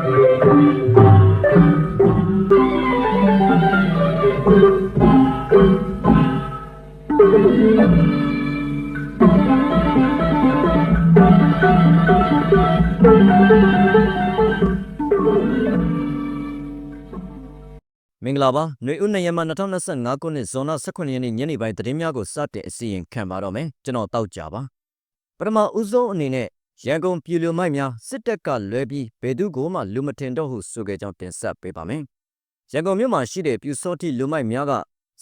မင်္ဂလာပါຫນွေဦးနေရမ2025ခုနှစ်ဇွန်လ18ရက်နေ့ညနေပိုင်းသတင်းများကိုစတင်အစီရင်ခံပါတော့မယ်ကျွန်တော်တောက်ကြပါပထမဦးဆုံးအနေနဲ့ ရန်ကုန်ပြည်လူမိုက်များစစ်တပ်ကလွဲပြီးဘယ်သူကိုမှလူမတင်တော့ဟုဆိုခဲ့ကြောင်းတင်ဆက်ပေးပါမယ်ရန်ကုန်မြို့မှာရှိတဲ့ပြူစောတိလူမိုက်များက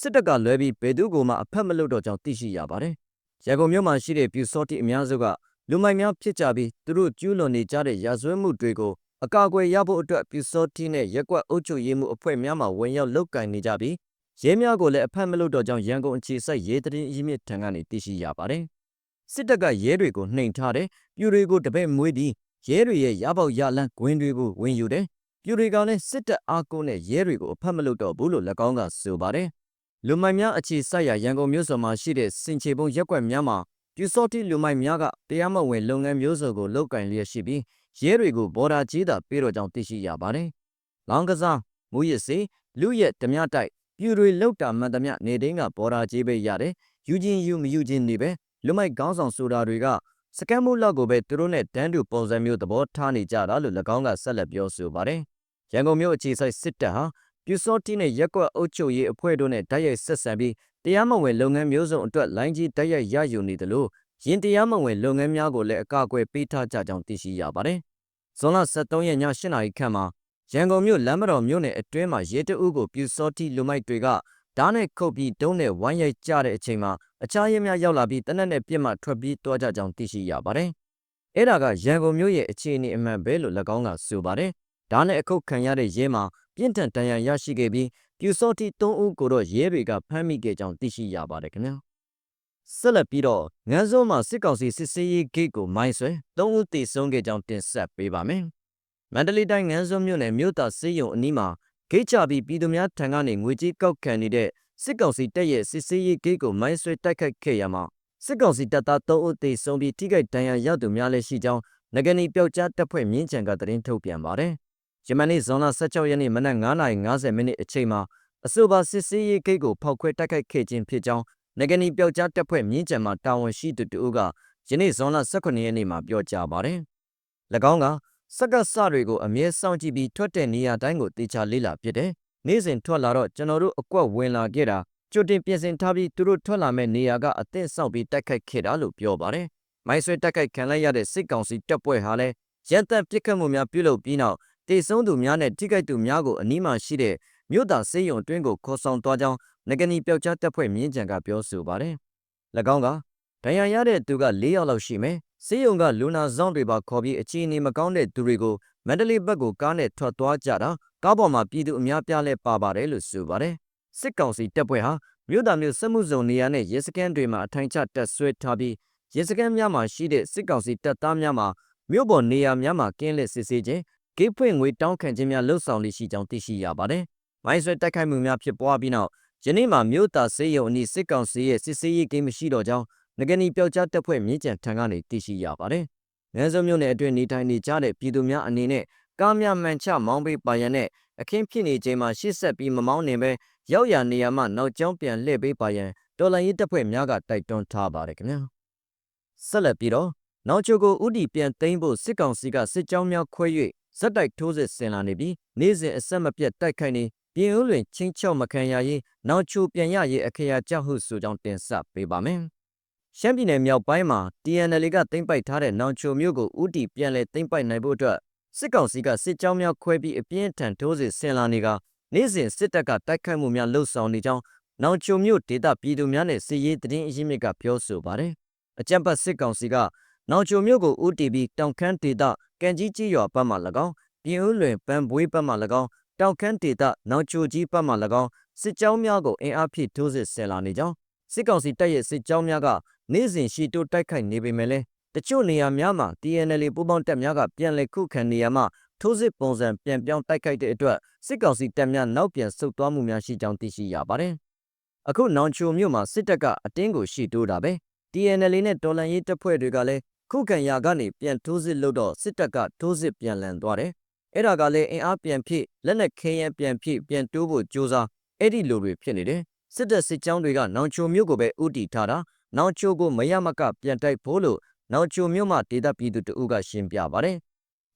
စစ်တပ်ကလွဲပြီးဘယ်သူကိုမှအဖက်မလုပ်တော့ကြောင်းသိရှိရပါတယ်ရန်ကုန်မြို့မှာရှိတဲ့ပြူစောတိအများစုကလူမိုက်များဖြစ်ကြပြီးသူတို့ကျူးလွန်နေကြတဲ့ရာဇဝတ်မှုတွေကိုအကာအကွယ်ရဖို့အတွက်ပြူစောတိနဲ့ရက်ကွက်အုပ်ချုပ်ရေးမှုအဖွဲ့များမှဝင်ရောက်လုတ်ကင်နေကြပြီးရဲများကိုလည်းအဖက်မလုပ်တော့ကြောင်းရန်ကုန်အခြေစိုက်ရဲတရင်အရင်းမြစ်ထံကနေသိရှိရပါတယ်။ စစ်တပ်ကရဲတွေကိုနှိမ်ထားတယ်ပြူတွေကိုတပည့်မွေးပြီးရဲတွေရဲ့ရပေါက်ရလန်းဂွင်းတွေကိုဝင်ယူတယ်ပြူတွေကလည်းစစ်တပ်အားကိုးနဲ့ရဲတွေကိုအဖက်မလုပ်တော့ဘူးလို့၎င်းကဆိုပါတယ်။လူမိုက်များအခြေစိုက်ရာရန်ကုန်မြို့စော်မှာရှိတဲ့စင်ချေပုံရက်ကွက်များမှာပြူစောတိလူမိုက်များကတရားမဝင်လုပ်ငန်းမျိုးစုံကိုလုတ်ကင်လျက်ရှိပြီးရဲတွေကိုဘော်ဒါကြီးတာပေးတော့ကြောင်းသိရှိရပါတယ်။လောင်းကစားမူရစ်စေလူရက်ဓမြတိုက်ပြူတွေလောက်တာမှန်သမျှနေတိုင်းကဘော်ဒါကြီးပဲရတယ်။ယူချင်းယူမယူချင်းနေပဲ လူမိုက်ကောင်းဆောင်ဆိုတာတွေကစကမ်မှုလောက်ကိုပဲသူတို့နဲ့တန်းတူပုံစံမျိုးသဘောထားနေကြတာလို့၎င်းကဆက်လက်ပြောဆိုပါတယ်။ရန်ကုန်မြို့အခြေစိုက်စစ်တပ်ဟာပြူစောတိနဲ့ရက်ကွက်အုပ်ချုပ်ရေးအဖွဲ့တို့နဲ့တိုက်ရိုက်ဆက်ဆံပြီးတရားမဝင်လုပ်ငန်းမျိုးစုံအတွက်လိုင်းကြီးတိုက်ရိုက်ရယူနေတယ်လို့ရင်တရားမဝင်လုပ်ငန်းများကိုလည်းအကာအကွယ်ပေးထားကြကြောင်းသိရှိရပါတယ်။ဇွန်လ23ရက်ည8နာရီခန့်မှာရန်ကုန်မြို့လမ်းမတော်မြို့နယ်အတွင်းမှာရဲတအုပ်ကိုပြူစောတိလူမိုက်တွေက ဓာတ်နဲ့ခုတ်ပြီးတုံးနဲ့ဝိုင်းရိုက်ကြတဲ့အချိန်မှာအခြားရဲများရောက်လာပြီးတနက်နဲ့ပြစ်မှထွက်ပြီးတွားကြကြောင်းသိရှိရပါတယ်။အဲ့ဒါကရန်ကုန်မြို့ရဲ့အခြေအနေအမှန်ပဲလို့၎င်းကဆိုပါတယ်။ဓာတ်နဲ့အခုတ်ခံရတဲ့ရဲမှာပြင်းထန်တန်ရာရရှိခဲ့ပြီးပြူစောတိ3ဦးကိုတော့ရဲတွေကဖမ်းမိခဲ့ကြောင်းသိရှိရပါတယ်ခင်ဗျာ။ဆက်လက်ပြီးတော့ငန်းစုံမှာစစ်ကောင်စီစစ်ဆေးရေးဂိတ်ကိုမိုင်းဆွဲ၃ဦးတေဆုံးခဲ့ကြောင်းတင်ဆက်ပေးပါမယ်။မန္တလေးတိုင်းငန်းစုံမြို့နယ်မြို့သားစေယုံအနီးမှာ ဂိတ်ချပြီးပြည်သူများထံကနေငွေကြေးကောက်ခံနေတဲ့စစ်ကောင်စီတပ်ရဲ့စစ်ဆေးရေးဂိတ်ကိုမိုင်းဆွဲတိုက်ခိုက်ခဲ့ရမှာစစ်ကောင်စီတပ်သား၃ဦးတေဆုံးပြီးထိခိုက်ဒဏ်ရာရသူများလည်းရှိကြောင်းငကနီပျောက်ကြားတပ်ဖွဲ့မြင်းချံကသတင်းထုတ်ပြန်ပါတယ်။ယမန်နေ့ဇွန်လ16ရက်နေ့မနက်9:50မိနစ်အချိန်မှာအဆိုပါစစ်ဆေးရေးဂိတ်ကိုဖောက်ခွဲတိုက်ခိုက်ခဲ့ခြင်းဖြစ်ကြောင်းငကနီပျောက်ကြားတပ်ဖွဲ့မြင်းကြံမှာတာဝန်ရှိသူတို့ကယနေ့ဇွန်လ18ရက်နေ့မှာပြောကြားပါတယ်။၎င်းက စက္ကစတွေကိုအမြဲစောင့်ကြည့်ပြီးထွက်တဲ့နေရာတိုင်းကိုတေချာလေးလာဖြစ်တယ်။နေ့စဉ်ထွက်လာတော့ကျွန်တော်တို့အကွက်ဝင်လာခဲ့တာကြိုတင်ပြင်ဆင်ထားပြီးသူတို့ထွက်လာမဲ့နေရာကအသင့်ဆောင်ပြီးတိုက်ခိုက်ခဲ့တာလို့ပြောပါတယ်။မိုင်းဆွဲတိုက်ခိုက်ခံလိုက်ရတဲ့စစ်ကောင်စီတပ်ဖွဲ့ဟာလည်းရန်တပ်ပစ်ခတ်မှုများပြုလုပ်ပြီးနောက်တေဆုံးသူများနဲ့ထိခိုက်သူများကိုအနီးမှာရှိတဲ့မြို့သားစေယုံအတွင်းကိုခေါ်ဆောင်သွားကြောင်းငကနီပျောက်ကြားတပ်ဖွဲ့မြင်းကြံကပြောဆိုပါတယ်။၎င်းက ဒဏ်ရာရတဲ့သူက၄ယောက်လောက်ရှိမယ်။စေယုံကလူနာဆောင်တွေပါခေါ်ပြီးအခြေအနေမကောင်းတဲ့သူတွေကိုမန္တလေးဘက်ကိုကားနဲ့ထွက်သွားကြတာကားပေါ်မှာပြည်သူအများပြားလဲပါပါတယ်လို့ဆိုပါတယ်။စစ်ကောင်စီတပ်ဖွဲ့ဟာမြို့သားမျိုးစစ်မှုစုံနေရာနဲ့ရဲစခန်းတွေမှာအထိုင်ချတပ်ဆွဲထားပြီးရဲစခန်းများမှာရှိတဲ့စစ်ကောင်စီတပ်သားများမှာမြို့ပေါ်နေရာများမှာကင်းလက်စစ်ဆေးခြင်းဂိတ်ဖွင့်ငွေတောင်းခံခြင်းများလှုပ်ဆောင်နေရှိကြောင်းသိရှိရပါတယ်။မိုင်းဆွဲတိုက်ခိုက်မှုများဖြစ်ပွားပြီးနောက်ယနေ့မှာမြို့သားစေးရုံအနီးစစ်ကောင်စီရဲ့စစ်ဆေးရေးဂိမ်းမရှိတော့ကြောင်း ငကနီပျောက်ကြားတပ်ဖွဲ့မြင့်ကြံထံကနေသိရှိရပါတယ်။ငန်းစုံမြို့နယ်အတွင်းနေထိုင်နေကြတဲ့ပြည်သူများအနေနဲ့ကားများမှန်ချမောင်းပေးပါရန်နဲ့အခင်းဖြစ်နေချိန်မှာရှစ်ဆက်ပြီးမမောင်းနေပဲရောက်ရနေရမှနောက်ကျောင်းပြန်လှည့်ပေးပါရန်တော်လိုင်းရေးတပ်ဖွဲ့များကတိုက်တွန်းထားပါတယ်ခင်ဗျာ။ဆက်လက်ပြီးတော့နောက်ချိုကိုဥတီပြန်သိမ်းဖို့စစ်ကောင်စီကစစ်ကြောင်းများခွဲ၍ဇက်တိုက်ထိုးစစ်ဆင်လာနေပြီးနေ့စဉ်အဆက်မပြတ်တိုက်ခိုက်နေပြင်ဦးလွင်ချင်းချောက်မခံရရေးနောက်ချိုပြန်ရရေးအခရာကြောက်ဟုဆိုကြောင်းတင်ဆက်ပေးပါမယ်။ ရှမ်းပြည်နယ်မြောက်ပိုင်းမှာ TNL ကသိမ်းပိုက်ထားတဲ့နောင်ချိုမြို့ကိုဥတီပြန်လဲသိမ်းပိုက်နိုင်ဖို့အတွက်စစ်ကောင်စီကစစ်ကြောင်းများခွဲပြီးအပြင်းထန်ထိုးစစ်ဆင်လာနေကနေ့စဉ်စစ်တပ်ကတိုက်ခိုက်မှုများလှုပ်ဆောင်နေကြောင်းနောင်ချိုမြို့ဒေသပြည်သူများနဲ့စစ်ရေးတရင်အရင်းမြစ်ကပြောဆိုပါတယ်။အကြံပတ်စစ်ကောင်စီကနောင်ချိုမြို့ကိုဥတီပြီးတောင်ခမ်းဒေသကန်ကြီးကြီးရွာဘက်မှ၎င်းပြင်ဦးလွင်ပန်းပွေးဘက်မှ၎င်းတောင်ခမ်းဒေသနောင်ချိုကြီးဘက်မှ၎င်းစစ်ကြောင်းများကိုအင်အားဖြည့်ထိုးစစ်ဆင်လာနေကြောင်းစစ်ကောင်စီတပ်ရဲ့စစ်ကြောင်းများက နေ့စဉ်ရှီတိုးတိုက်ခိုက်နေပေမဲ့လည်းတချို့နေရာများမှာ TNL ပူးပေါင်းတပ်များကပြန်လည်ခုခံနေရမှထိုးစစ်ပုံစံပြန်ပြောင်းတိုက်ခိုက်တဲ့အတွက်စစ်ကောင်စီတပ်များနောက်ပြန်ဆုတ်သွားမှုများရှိကြောင်းသိရှိရပါတယ်။အခုနောင်ချိုမြို့မှာစစ်တပ်ကအတင်းကိုရှီတိုးတာပဲ TNL နဲ့တော်လန်ရေးတပ်ဖွဲ့တွေကလည်းခုခံရာကနေပြန်ထိုးစစ်လုပ်တော့စစ်တပ်ကထိုးစစ်ပြန်လန်သွားတယ်အဲ့ဒါကလည်းအင်အားပြန်ဖြည့်လက်နက်ခဲယမ်းပြန်ဖြည့်ပြန်တိုးဖို့ကြိုးစားအဲ့ဒီလိုတွေဖြစ်နေတယ်စစ်တပ်စစ်ကြောင်းတွေကနောင်ချိုမြို့ကိုပဲဥတီထားတာ နောင်ချိုကိုမရမကပြန်တိုက်ဖို့လို့နောင်ချိုမြို့မှာဒေသပြည်သူတအုပ်ကရှင်းပြပါတယ်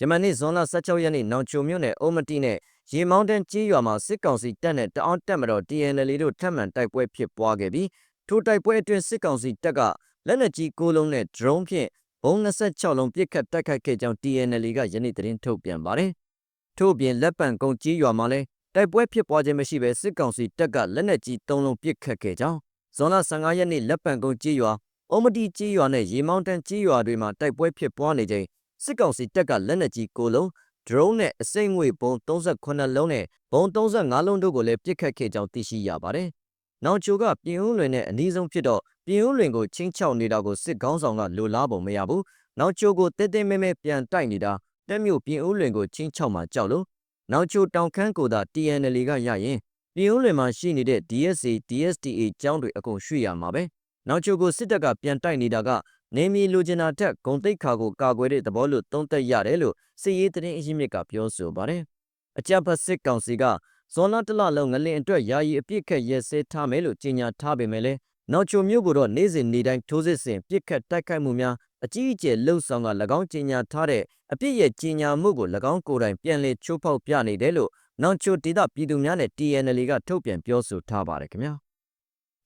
ယမန်နေ့ဇွန်လ16ရက်နေ့နောင်ချိုမြို့နယ်အုံမတိနဲ့ရေမောင်းတန်းကြီးရွာမှာစစ်ကောင်စီတပ်နဲ့တအောင်းတက်မတော် TNL တို့ထပ်မံတိုက်ပွဲဖြစ်ပွားခဲ့ပြီးထိုတိုက်ပွဲအတွင်းစစ်ကောင်စီတပ်ကလက်နက်ကြီး၉လုံးနဲ့ drone ဖြင့်ဘုံ26လုံးပစ်ခတ်တိုက်ခိုက်ခဲ့ကြောင်း TNL ကယနေ့သတင်းထုတ်ပြန်ပါတယ်။ထို့ပြင်လက်ပံကုန်းကြီးရွာမှာလည်းတိုက်ပွဲဖြစ်ပွားခြင်းမရှိဘဲစစ်ကောင်စီတပ်ကလက်နက်ကြီး၃လုံးပစ်ခတ်ခဲ့ကြောင်း ဇွန်လ15ရက်နေ့လက်ပံကုန်းကြီးရွာအုံမတီကြီးရွာနဲ့ရေမောင်းတန်းကြီးရွာတွေမှာတိုက်ပွဲဖြစ်ပွားနေချိန်စစ်ကောင်စီတပ်ကလက်နက်ကြီး၉လုံး drone နဲ့အစိမ့်ငွေပုံ38လုံးနဲ့ဘုံ35လုံးတို့ကိုလည်းပစ်ခတ်ခဲ့ကြောင်းသိရှိရပါတယ်။နောက်ချိုကပြင်ဦးလွင်နဲ့အနီးဆုံးဖြစ်တော့ပြင်ဦးလွင်ကိုချင်းချောက်နေတာကိုစစ်ကောင်းဆောင်ကလိုလားပုံမရဘူး။နောက်ချိုကိုတဲတဲမဲမဲပြန်တိုက်နေတာတက်မြို့ပြင်ဦးလွင်ကိုချင်းချောက်မှာကြောက်လို့နောက်ချိုတောင်ခမ်းကိုသာ TNL ကရရင် ပြင်ဦးလွင်မှာရှိနေတဲ့ DSA DSTA ကျောင်းတွေအကုန်ရွှေ့ရမှာပဲ။နောက်ချိုကိုစစ်တပ်ကပြန်တိုက်နေတာကနေမီလူကျင်တာတက်ဂုံတိတ်ခါကိုကာကွယ်တဲ့သဘောလို့သုံးသက်ရတယ်လို့စစ်ရေးသတင်းအရင်းမြစ်ကပြောဆိုပါတယ်။အကြပ်ဖက်စစ်ကောင်စီကဇွန်လတလလုံးငလင်အတွက်ယာယီအပြစ်ခတ်ရဲစဲထားမယ်လို့ကြေညာထားပေမဲ့လည်းနောက်ချိုမျိုးကိုတော့နေ့စဉ်နေ့တိုင်းထိုးစစ်ဆင်ပြစ်ခတ်တိုက်ခိုက်မှုများအကြီးအကျယ်လှုပ်ဆောင်က၎င်းကြေညာထားတဲ့အပြစ်ရဲ့ကြေညာမှုကို၎င်းကိုယ်တိုင်ပြန်လည်ချိုးဖောက်ပြနေတယ်လို့ နောက်ချိုဒေသပြည်သူများနဲ့ TNL ကထုတ်ပြန်ပြောဆိုထားပါတယ်ခင်ဗျာ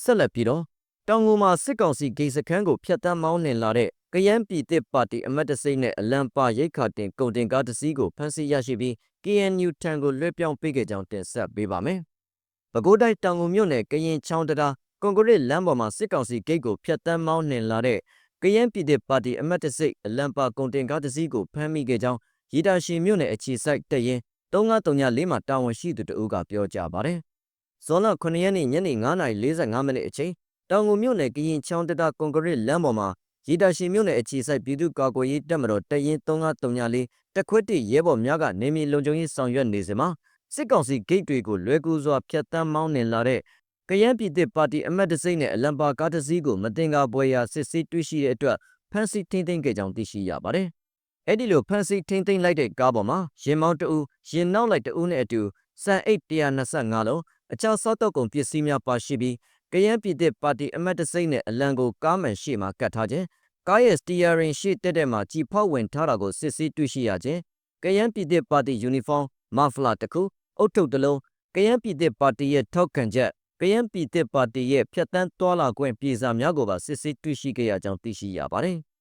ဆက်လက်ပြီးတော့တောင်ငူမှာစစ်ကောင်စီဂိတ်စခန်းကိုဖျက်ဆီးမောင်းနှင်လာတဲ့ကယန်းပြည်သစ်ပါတီအမတ်တစိမ့်နဲ့အလံပါရိတ်ခါတင်ကုန်တင်ကားတစ်စီးကိုဖမ်းဆီးရရှိပြီး KNU ထံကိုလွှဲပြောင်းပေးခဲ့ကြောင်းတင်ဆက်ပေးပါမယ်။ပဲခူးတိုင်းတောင်ငူမြို့နယ်ကရင်ချောင်းတရားကွန်ကရစ်လမ်းပေါ်မှာစစ်ကောင်စီဂိတ်ကိုဖျက်ဆီးမောင်းနှင်လာတဲ့ကယန်းပြည်သစ်ပါတီအမတ်တစိမ့်အလံပါကုန်တင်ကားတစ်စီးကိုဖမ်းမိခဲ့ကြောင်းရီတာရှီမြို့နယ်အခြေစိုက်တရင် 3934မှာတာဝန်ရှိသူတအုပ်ကပြောကြားပါတယ်။ဇွန်လ9ရက်နေ့ညနေ9:45မိနစ်အချိန်တောင်ငူမြို့နယ်ကရင်ချောင်းတတာကွန်ကရစ်လမ်းပေါ်မှာရီတာရှီမြို့နယ်အခြေစိုက်ပြည်သူ့ကာကွယ်ရေးတပ်မတော်တရင်3934တက်ခွတ်တိရဲဘော်များကနေမီလုံခြုံရေးဆောင်ရွက်နေစဉ်မှာစစ်ကောင်စီဂိတ်တွေကိုလွဲကူစွာဖျက်ဆီးမောင်းနှင်လာတဲ့ကယန်းပြည်သစ်ပါတီအမတ်တစိမ့်နဲ့အလံပါကားတစ်စီးကိုမတင်ကားပွဲရာစစ်ဆေးတွေ့ရှိတဲ့အတွက်ဖမ်းဆီးထိန်းသိမ်းခဲ့ကြောင်းသိရှိရပါတယ်။ အဲ့ဒီလိုဖမ်းဆီးထိန်းသိမ်းလိုက်တဲ့ကားပေါ်မှာရင်မောင်းတအူရင်နောက်လိုက်တအူနဲ့အတူစံအိတ်125လုံးအခြားစောက်တော့ကုန်ပစ္စည်းများပါရှိပြီးကယန်းပြည်သစ်ပါတီအမတ်တစိမ့်နဲ့အလံကိုကားမှန်ရှိမှကတ်ထားခြင်းကားရဲ့စတီယာရင်ရှေ့တက်တဲ့မှာကြည်ဖောက်ဝင်ထားတာကိုစစ်ဆေးတွေ့ရှိရခြင်းကယန်းပြည်သစ်ပါတီယူနီဖောင်းမဖလာတစ်ခုအုတ်ထုတ်တစ်လုံးကယန်းပြည်သစ်ပါတီရဲ့ထောက်ခံချက်ကယန်းပြည်သစ်ပါတီရဲ့ဖြတ်တန်းသွားလာခွင့်ပြည်စာများကိုပါစစ်ဆေးတွေ့ရှိခဲ့ရကြောင်းသိရှိရပါတယ်။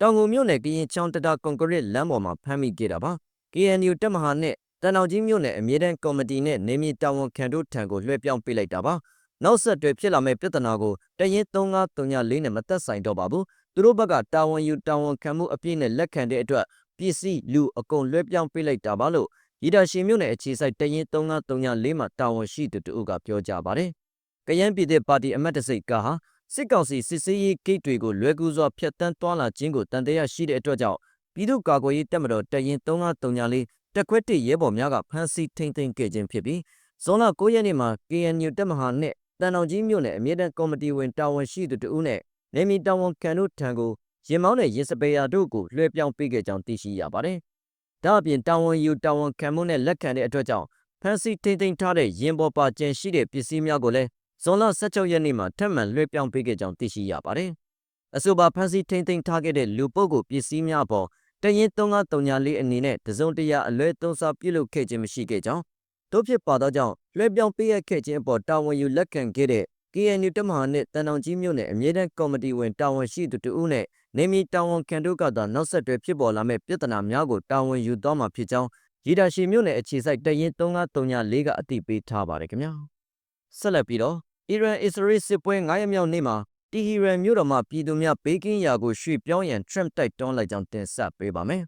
တောင်ငူမြို့နယ်ကရင်ချောင်းတတာကွန်ကရစ်လမ်းပေါ်မှာဖမ်းမိခဲ့တာပါ။ KNU တက်မဟာနဲ့တန်အောင်ကြီးမြို့နယ်အမြဲတမ်းကော်မတီနဲ့နေမြေတာဝန်ခံတို့ထံကိုလွှဲပြောင်းပေးလိုက်တာပါ။နောက်ဆက်တွဲဖြစ်လာမယ့်ပြဿနာကိုတရင်3534နဲ့မသက်ဆိုင်တော့ပါဘူး။သူတို့ဘက်ကတာဝန်ယူတာဝန်ခံမှုအပြည့်နဲ့လက်ခံတဲ့အတွက်ပစ္စည်းလူအကုန်လွှဲပြောင်းပေးလိုက်တာပါလို့ရီဒါရှင်မြို့နယ်အခြေစိုက်တရင်3534မှာတာဝန်ရှိသူတို့ကပြောကြပါတယ်။ကယန်းပြည်သစ်ပါတီအမတ်တစိတ်ကဟာ စစ်ကောင်စီစစ်စေးရေးဂိတ်တွေကိုလွဲကူးစွာဖျက်ဆီးသွားလာခြင်းကိုတန်တရားရှိတဲ့အတွက်ကြောင့်ပြည်သူ့ကာကွယ်ရေးတပ်မတော်တရင်3534တက်ခွက်တစ်ရဲဘော်များကဖမ်းဆီးထိန်းသိမ်းခဲ့ခြင်းဖြစ်ပြီးဇွန်လ9ရက်နေ့မှာ KNU တပ်မဟာနဲ့တန်အောင်ကြီးမြို့နယ်အမြင့်တန်းကော်မတီဝင်တာဝန်ရှိသူတို့နဲ့နေမီတာဝန်ခံတို့ထံကိုရင်မောင်းတဲ့ရင်စပယ်ယာတို့ကိုလွှဲပြောင်းပေးခဲ့ကြောင်းသိရှိရပါတယ်။ဒါအပြင်တာဝန်ယူတာဝန်ခံမှုနဲ့လက်ခံတဲ့အတွက်ကြောင့်ဖန်စီထိမ့်သိမ်းထားတဲ့ရင်ပေါ်ပါကျန်ရှိတဲ့ပစ္စည်းများကိုလည်း ဇွန်လ16ရက်နေ့မှာထပ်မံလွှဲပြောင်းပေးခဲ့ကြောင်းသိရှိရပါတယ်။အဆိုပါဖန်စီထိမ့်သိမ်းထားခဲ့တဲ့လူပုဂ္ဂိုလ်ပစ္စည်းများပေါ်တရင်3534အနေနဲ့တစုံတရာအလွဲသုံးစားပြုလုပ်ခဲ့ခြင်းမရှိခဲ့ကြောင်းတို့ဖြစ်ပါသောကြောင့်လွှဲပြောင်းပေးရခဲ့ခြင်းအပေါ်တာဝန်ယူလက်ခံခဲ့တဲ့ KNU တမဟာနဲ့တန်တောင်ကြီးမြို့နယ်အမြဲတမ်းကော်မတီဝင်တာဝန်ရှိသူတို့နဲ့နေမီတာဝန်ခံတို့ကသာနောက်ဆက်တွဲဖြစ်ပေါ်လာမဲ့ပြဿနာများကိုတာဝန်ယူသွားမှာဖြစ်ကြောင်းရီဒါရှီမြို့နယ်အခြေစိုက်တရင်3534ကအသိပေးထားပါတယ်ခင်ဗျာဆက်လက်ပြီးတော့ အီရန်အစ္စရေးစစ်ပွဲ9ရက်မြောက်နေ့မှာတီဟီရန်မြို့တော်မှာပြည်သူများဘေးကင်းရာကိုရွှေ့ပြောင်းရန် Trump တိုက်တွန်းလိုက်ကြောင်းတင်ဆက်ပေးပါမယ်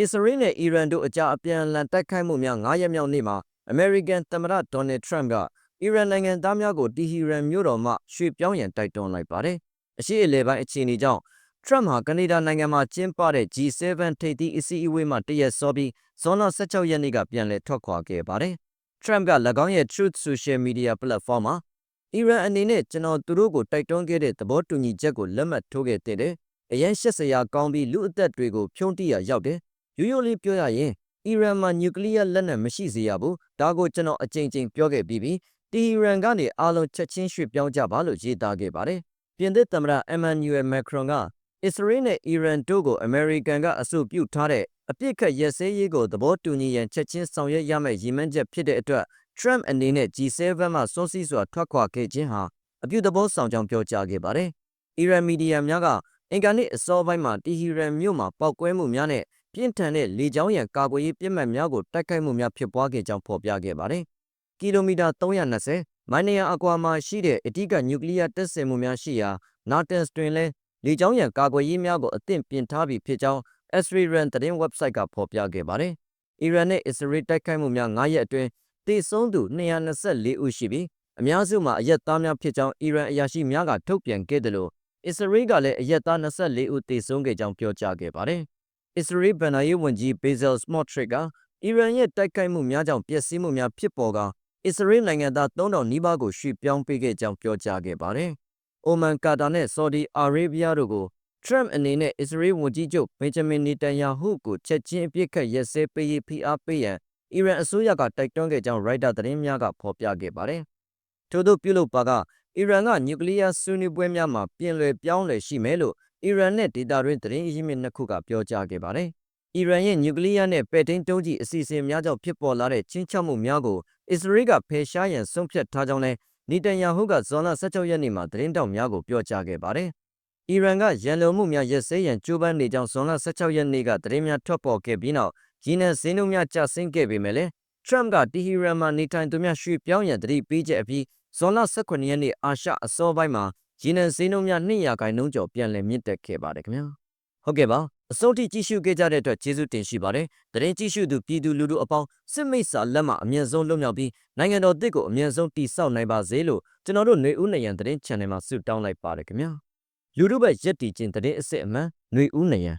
အစ္စရေးနဲ့အီရန်တို့အကြားအပြန်အလှန်တိုက်ခိုက်မှုများ9ရက်မြောက်နေ့မှာ American သမ္မတ Donald Trump ကအီရန်နိုင်ငံသားများကိုတီဟီရန်မြို့တော်မှရွှေ့ပြောင်းရန်တိုက်တွန်းလိုက်ပါတယ်။အရှိအလေပိုင်းအခြေအနေကြောင့် Trump ဟာကနေဒါနိုင်ငံမှာကျင်းပတဲ့ G7 ထိပ်သီးအစည်းအဝေးမှာတရက်စောပြီးဇွန်လ16ရက်နေ့ကပြန်လည်ထွက်ခွာခဲ့ပါတယ်။ Trump က၎င်းရဲ့ Truth Social Media Platform မှာ အီရန်အနေနဲ့ကျွန်တော်သူတို့ကိုတိုက်တွန်းခဲ့တဲ့သဘောတူညီချက်ကိုလက်မှတ်ထိုးခဲ့တဲ့။အရန်ရှက်စရာကောင်းပြီးလူအသက်တွေကိုဖြုံးတိရရောက်တယ်။ရိုးရိုးလေးပြောရရင်အီရန်မှာနျူကလ িয়ার လက်နက်မရှိစေရဘူးဒါကိုကျွန်တော်အကြိမ်ကြိမ်ပြောခဲ့ပြီးပြီတီဟီရန်ကနေအားလုံးချက်ချင်းရွှေ့ပြောင်းကြပါလို့ရေးသားခဲ့ပါတယ်ပြင်သစ်သမ္မတအမန်နျူရယ်မက်ခရွန်ကအစ္စရေးနဲ့အီရန်တို့ကိုအမေရိကန်ကအဆိုပြုထားတဲ့အပြစ်ခတ်ရက်စဲရေးကိုသဘောတူညီရန်ချက်ချင်းဆောင်ရွက်ရမယ့်ရည်မှန်းချက်ဖြစ်တဲ့အတွက် Trump အနေနဲ့ G7 မှာစွန့်စည်းစွာထွက်ခွာခဲ့ခြင်းဟာအပြုသဘောဆောင်ကြောင်းပြောကြားခဲ့ပါတယ်။အီရန်မီဒီယာများကအင်ကာနစ်အစောပိုင်းမှာတီဟီရန်မြို့မှာပောက်ကွဲမှုများနဲ့ပြင်းထန်တဲ့လေကြောင်းရန်ကာကွယ်ရေးပြစ်မှတ်များကိုတိုက်ခိုက်မှုများဖြစ်ပွားခဲ့ကြောင်းဖော်ပြခဲ့ပါတယ်။ကီလိုမီတာ320မိုင်နေယာအကွာမှာရှိတဲ့အဓိကနျူကလ িয়ার တပ်ဆင်မှုများရှိရာနာတန်စတွင်လဲလေကြောင်းရန်ကာကွယ်ရေးများကိုအသင့်ပြင်ထားပြီးဖြစ်ကြောင်း Esriran သတင်း website ကဖော်ပြခဲ့ပါတယ်။အီရန်နဲ့အစ္စရေးတိုက်ခိုက်မှုများ9ရက်အတွင်း သေဆုံးသူ224ဦးရှိပြီးအများစုမှာအရက်သားများဖြစ်ကြောင်းအီရန်အရာရှိများကထုတ်ပြန်ခဲ့တယ်လို့အစ္စရေးကလည်းအရက်သား24ဦးသေဆုံးခဲ့ကြောင်းပြောကြားခဲ့ပါတယ်။အစ္စရေးဗန်နာရေးဝန်ကြီးဘေဇယ်စမော့ထရစ်ကအီရန်ရဲ့တိုက်ခိုက်မှုများကြောင့်ပျက်စီးမှုများဖြစ်ပေါ်ကအစ္စရေးနိုင်ငံသား3000နီးပါးကိုရွှေ့ပြောင်းပေးခဲ့ကြောင်းပြောကြားခဲ့ပါတယ်။အိုမန်ကာတာနဲ့ဆော်ဒီအာရေဗျတို့ကို Trump အနေနဲ့အစ္စရေးဝန်ကြီးချုပ်ဘင်ဂျမင်နေတန်ယာဟုကိုချက်ချင်းအပြစ်ခတ်ရက်စဲပေးရေးဖိအားပေးရန် အီရန်အစိုးရကတိုက်တွန်းခဲ့ကြောင်းရိုက်တာသတင်းများကဖော်ပြခဲ့ပါတယ်။ထို့သောပြုလုပ်ပါကအီရန်ကနျူကလ িয়ার ဆွေးနွေးပွဲများမှာပြင်လည်ပြောင်းလဲရှိမယ်လို့အီရန်နဲ့ဒေတာတွင်သတင်းရင်းမြစ်နှစ်ခုကပြောကြားခဲ့ပါတယ်။အီရန်ရဲ့နျူကလ িয়ার နဲ့ပဲ့ထိန်းတုံးကြီးအစီအစဉ်များကြောင့်ဖြစ်ပေါ်လာတဲ့ချင်းချောက်မှုများကိုအစ္စရေးကဖယ်ရှားရန်ဆုံးဖြတ်ထားကြောင်းလည်းနီတန်ယာဟုကဇွန်လ16ရက်နေ့မှာသတင်းတောက်များကိုပြောကြားခဲ့ပါတယ်။အီရန်ကရန်လုံမှုများရက်စဲရန်ကြိုးပမ်းနေကြောင်းဇွန်လ16ရက်နေ့ကသတင်းများထွက်ပေါ်ခဲ့ပြီးနောက် ရင်းနှံစင်းတို့များကျဆင်းခဲ့ပေမဲ့လည်း Trump ကတီဟီရန်မှာနေထိုင်သူများရွှေ့ပြောင်းရန်တတိပေးချက်အပြီးဇွန်လ18ရက်နေ့အာရှအစောပိုင်းမှာရင်းနှံစင်းတို့များ200ခိုင်နှုန်းကျော်ပြန်လည်မြင့်တက်ခဲ့ပါတယ်ခင်ဗျာဟုတ်ကဲ့ပါအစိုးထိကြည့်ရှုခဲ့ကြတဲ့အတွက်ကျေးဇူးတင်ရှိပါတယ်တရင်ကြည့်ရှုသူပြည်သူလူထုအပေါင်းစစ်မိတ်စာလက်မှအမြင့်ဆုံးလွတ်မြောက်ပြီးနိုင်ငံတော်တစ်ကိုအမြင့်ဆုံးတည်ဆောက်နိုင်ပါစေလို့ကျွန်တော်တို့ຫນွေဦးနေရန်တရင် channel မှာဆုတောင်းလိုက်ပါတယ်ခင်ဗျာလူထုဘက်ရက်တီချင်းတရင်အစ်စ်အမှန်ຫນွေဦးနေရန်